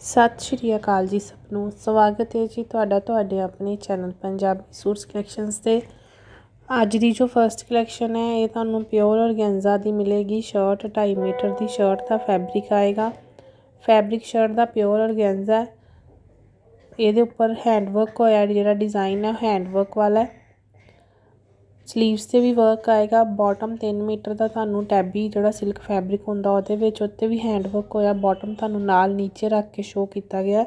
ਸਤਿ ਸ਼੍ਰੀ ਅਕਾਲ ਜੀ ਸਭ ਨੂੰ ਸਵਾਗਤ ਹੈ ਜੀ ਤੁਹਾਡਾ ਤੁਹਾਡੇ ਆਪਣੇ ਚੈਨਲ ਪੰਜਾਬੀ ਸੂਟਸ ਕਲੈਕਸ਼ਨਸ ਤੇ। ਅੱਜ ਦੀ ਜੋ ਫਰਸਟ ਕਲੈਕਸ਼ਨ ਹੈ, ਇਹ ਤੁਹਾਨੂੰ ਪਿਓਰ ਔਰਗੈਂਜ਼ਾ ਦੀ ਮਿਲੇਗੀ। ਸ਼ਰਟ 2.5 ਮੀਟਰ ਦੀ ਸ਼ਰਟ ਦਾ ਫੈਬਰਿਕ ਆਏਗਾ। ਫੈਬਰਿਕ ਸ਼ਰਟ ਦਾ ਪਿਓਰ ਔਰਗੈਂਜ਼ਾ ਇਹਦੇ ਉੱਪਰ ਹੈਂਡ ਵਰਕ ਹੋਇਆ ਜਿਹੜਾ ਡਿਜ਼ਾਈਨ ਹੈ ਹੈਂਡ ਵਰਕ ਵਾਲਾ ਹੈ। ਸਲੀਵਸ ਤੇ ਵੀ ਵਰਕ ਆਏਗਾ ਬਾਟਮ 3 ਮੀਟਰ ਦਾ ਤੁਹਾਨੂੰ ਟੈਬੀ ਜਿਹੜਾ ਸਿਲਕ ਫੈਬਰਿਕ ਹੁੰਦਾ ਉਹਦੇ ਵਿੱਚ, ਉੱਤੇ ਵੀ ਹੈਂਡ ਵਰਕ ਹੋਇਆ ਬਾਟਮ ਤੁਹਾਨੂੰ ਨਾਲ ਨੀਚੇ ਰੱਖ ਕੇ ਸ਼ੋ ਕੀਤਾ ਗਿਆ।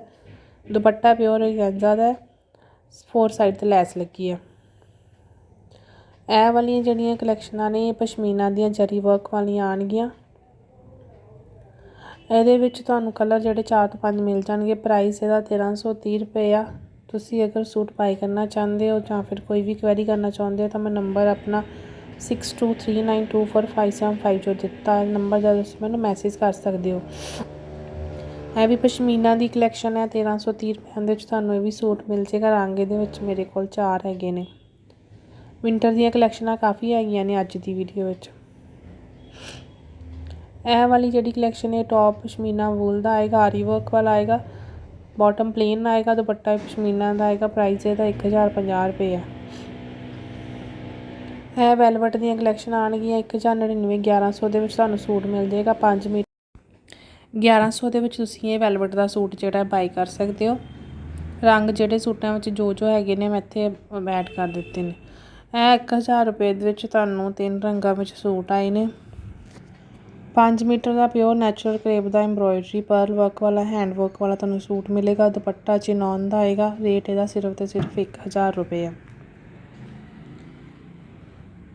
ਦੁਪੱਟਾ ਪਿਓਰ ਔਰਗੈਂਜ਼ਾ ਦਾ ਫੋਰ ਸਾਈਡ ਤੇ ਲੈਸ ਲੱਗੀ ਹੈ। ਇਹ ਵਾਲੀਆਂ ਜਿਹੜੀਆਂ ਕਲੈਕਸ਼ਨਾਂ ਨੇ, ਇਹ ਪਸ਼ਮੀਨਾ ਦੀਆਂ ਜਰੀ ਵਰਕ ਵਾਲੀਆਂ ਆਣਗੀਆਂ ਇਹਦੇ ਵਿੱਚ ਤੁਹਾਨੂੰ ਕਲਰ ਜਿਹੜੇ 4 ਤੋਂ 5 ਮਿਲ ਜਾਣਗੇ ਪ੍ਰਾਈਸ ਇਹਦਾ 1330 ਰੁਪਏ ਆ। ਤੁਸੀਂ ਅਗਰ ਸੂਟ ਬਾਏ ਕਰਨਾ ਚਾਹੁੰਦੇ ਹੋ ਜਾਂ ਫਿਰ ਕੋਈ ਵੀ ਕੁਐਰੀ ਕਰਨਾ ਚਾਹੁੰਦੇ ਹੋ ਤਾਂ ਮੈਂ ਨੰਬਰ ਆਪਣਾ 6239245755 ਜੋ ਦਿੱਤਾ ਨੰਬਰ ਜਦ ਤੁਸੀਂ ਮੈਨੂੰ ਮੈਸੇਜ ਕਰ ਸਕਦੇ ਹੋ। ਇਹ ਵੀ ਪਸ਼ਮੀਨਾ ਦੀ ਕਲੈਕਸ਼ਨ ਹੈ 1330 ਰੁਪਏ ਦੇ ਵਿੱਚ ਤੁਹਾਨੂੰ ਇਹ ਵੀ ਸੂਟ ਮਿਲ ਜੇਗਾ ਰੰਗ ਇਹਦੇ ਵਿੱਚ ਮੇਰੇ ਕੋਲ ਚਾਰ ਹੈਗੇ ਨੇ। ਵਿੰਟਰ ਦੀਆਂ ਕਲੈਕਸ਼ਨਾਂ ਕਾਫੀ ਹੈਗੀਆਂ ਨੇ ਅੱਜ ਦੀ ਵੀਡੀਓ ਵਿੱਚ। ਇਹ ਵਾਲੀ ਜਿਹੜੀ ਕਲੈਕਸ਼ਨ ਹੈ ਟੌਪ ਪਸ਼ਮੀਨਾ ਵੂਲ ਦਾ ਆਏਗਾ, ਆਰੀ ਵਰਕ ਵਾਲਾ ਆਏਗਾ। ਬਾਟਮ ਪਲੇਨ ਆਏਗਾ, ਦੁਪੱਟਾ ਪਸ਼ਮੀਨਾ ਦਾ ਆਏਗਾ ਪ੍ਰਾਈਸ ਇਹਦਾ 1050 ਰੁਪਏ ਆ। ਇਹ ਵੈਲਵਟ ਦੀਆਂ ਕਲੈਕਸ਼ਨ ਆਣਗੀਆਂ 1099 1100 ਦੇ ਵਿੱਚ ਤੁਹਾਨੂੰ ਸੂਟ ਮਿਲ ਜਾਏਗਾ 5 ਮੀਟਰ 1100 ਦੇ ਵਿੱਚ ਤੁਸੀਂ ਇਹ ਵੈਲਵਟ ਦਾ ਸੂਟ ਜਿਹੜਾ ਬਾਈ ਕਰ ਸਕਦੇ ਹੋ। ਰੰਗ ਜਿਹੜੇ ਸੂਟਾਂ ਵਿੱਚ ਜੋ ਜੋ ਹੈਗੇ ਨੇ, ਮੈਂ ਇੱਥੇ ਐਡ ਕਰ ਦਿੱਤੇ ਨੇ। ਇਹ 1000 ਰੁਪਏ ਦੇ ਵਿੱਚ ਤੁਹਾਨੂੰ ਤਿੰਨ ਰੰਗਾਂ ਵਿੱਚ ਸੂਟ ਆਏ ਨੇ। ਪੰਜ ਮੀਟਰ ਦਾ ਪਿਓਰ ਨੈਚੁਰਲ ਕਰੇਪ ਦਾ ਐਮਬ੍ਰੋਇਡਰੀ ਪਰਲ ਵਰਕ ਵਾਲਾ ਹੈਂਡ ਵਰਕ ਵਾਲਾ ਤੁਹਾਨੂੰ ਸੂਟ ਮਿਲੇਗਾ। ਦੁਪੱਟਾ ਚਿਨੌਨ ਦਾ ਆਏਗਾ। ਰੇਟ ਇਹਦਾ ਸਿਰਫ ਤੇ ਸਿਰਫ 1000 ਰੁਪਏ ਆ।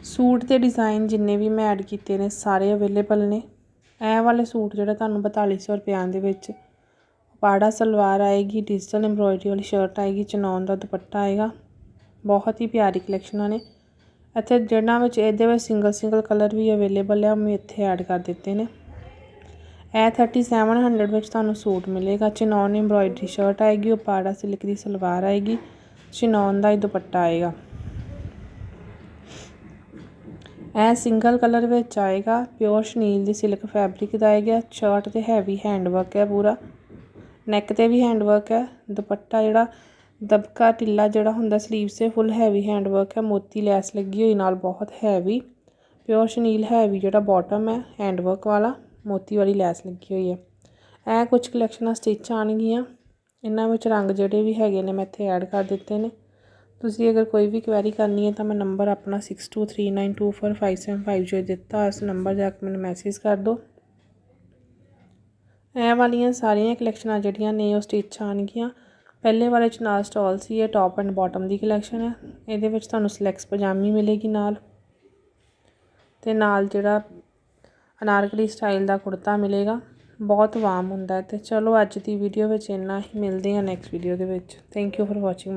ਸੂਟ ਤੇ ਡਿਜ਼ਾਈਨ ਜਿੰਨੇ ਵੀ ਮੈਂ ਐਡ ਕੀਤੇ ਨੇ, ਸਾਰੇ ਅਵੇਲੇਬਲ ਨੇ। ਇਹ ਵਾਲੇ ਸੂਟ ਜਿਹੜਾ ਤੁਹਾਨੂੰ 4200 ਰੁਪਿਆਂ ਦੇ ਵਿੱਚ ਪਾੜਾ ਸਲਵਾਰ ਆਏਗੀ, ਡਿਜੀਟਲ ਐਮਬ੍ਰੋਇਡਰੀ ਵਾਲੀ ਸ਼ਰਟ ਆਏਗੀ, ਚਨੌਨ ਦਾ ਦੁਪੱਟਾ ਆਏਗਾ। ਬਹੁਤ ਹੀ ਪਿਆਰੀ ਕਲੈਕਸ਼ਨਾਂ ਨੇ ਇੱਥੇ ਜਿਹਨਾਂ ਵਿੱਚ ਇਹਦੇ ਵਿੱਚ ਸਿੰਗਲ ਸਿੰਗਲ ਕਲਰ ਵੀ ਅਵੇਲੇਬਲ ਹੈ ਮੈਂ ਇੱਥੇ ਐਡ ਕਰ ਦਿੱਤੇ ਨੇ। ਇਹ 3700 ਵਿੱਚ ਤੁਹਾਨੂੰ ਸੂਟ ਮਿਲੇਗਾ। ਚਿਨੌਨ ਐਮਬ੍ਰੋਇਡਰੀ ਸ਼ਰਟ ਆਏਗੀ, ਉਹ ਪਾੜਾ ਸਿਲਕ ਦੀ ਸਲਵਾਰ ਆਏਗੀ। ਚਿਨੌਨ ਦਾ ਹੀ ਦੁਪੱਟਾ ਆਏਗਾ। ਇਹ ਸਿੰਗਲ ਕਲਰ ਵਿੱਚ ਆਏਗਾ ਪਿਓਰ ਸ਼ਨੀਲ ਦੀ ਸਿਲਕ ਫੈਬਰਿਕ ਦਾ ਆਏਗਾ ਸ਼ਰਟ ਤੇ ਹੈਵੀ ਹੈਂਡਵਰਕ ਹੈ ਪੂਰਾ। ਨੈਕ ਤੇ ਵੀ ਹੈਂਡਵਰਕ ਹੈ ਦੁਪੱਟਾ ਜਿਹੜਾ ਦਬਕਾ ਟਿੱਲਾ ਜਿਹੜਾ ਹੁੰਦਾ ਸਲੀਵਸ ਸੇ ਫੁੱਲ ਹੈਵੀ ਹੈਂਡ ਵਰਕ ਹੈ। ਮੋਤੀ ਲੈਸ ਲੱਗੀ ਹੋਈ ਨਾਲ ਬਹੁਤ ਹੈਵੀ। ਪਿਓਰ ਸ਼ਨੀਲ ਹੈਵੀ ਜਿਹੜਾ ਬਾਟਮ ਹੈ ਹੈਂਡ ਵਰਕ ਵਾਲਾ, ਮੋਤੀ ਵਾਲੀ ਲੈਸ ਲੱਗੀ ਹੋਈ ਹੈ। ਇਹ ਕੁਝ ਕਲੈਕਸ਼ਨਾਂ ਸਟਿਚ ਆਣਗੀਆਂ ਇਹਨਾਂ ਵਿੱਚ ਰੰਗ ਜਿਹੜੇ ਵੀ ਹੈਗੇ ਨੇ, ਮੈਂ ਇੱਥੇ ਐਡ ਕਰ ਦਿੱਤੇ ਨੇ। ਤੁਸੀਂ ਅਗਰ ਕੋਈ ਵੀ ਕੁਐਰੀ ਕਰਨੀ ਹੈ ਤਾਂ ਮੈਂ ਨੰਬਰ ਆਪਣਾ 6239245755 ਜੋ ਦਿੱਤਾ, ਇਸ ਨੰਬਰ ਜਾ ਕੇ ਮੈਨੂੰ ਮੈਸੇਜ ਕਰ ਦਿਓ। ਇਹ ਵਾਲੀਆਂ ਸਾਰੀਆਂ ਕਲੈਕਸ਼ਨਾਂ ਜਿਹੜੀਆਂ ਨੇ, ਉਹ ਸਟਿਚ ਆਣਗੀਆਂ ਪਹਿਲੇ ਵਾਲੇ ਚ ਨਾਲ ਸਟਾਲ ਸੀ, ਇਹ ਟੌਪ ਐਂਡ ਬਾਟਮ ਦੀ ਕਲੈਕਸ਼ਨ ਹੈ। ਇਹਦੇ ਵਿੱਚ ਤੁਹਾਨੂੰ ਸਲੈਕਸ ਪਜਾਮੀ ਮਿਲੇਗੀ ਨਾਲ। ਤੇ ਨਾਲ ਜਿਹੜਾ ਅਨਾਰਕਲੀ ਸਟਾਈਲ ਦਾ ਕੁੜਤਾ ਮਿਲੇਗਾ। ਬਹੁਤ ਵਾਰਮ ਹੁੰਦਾ ਤੇ ਚਲੋ ਅੱਜ ਦੀ ਵੀਡੀਓ ਵਿੱਚ ਇੰਨਾ ਹੀ। ਮਿਲਦੇ ਹਾਂ ਨੈਕਸਟ ਵੀਡੀਓ ਦੇ ਵਿੱਚ। Thank you for watching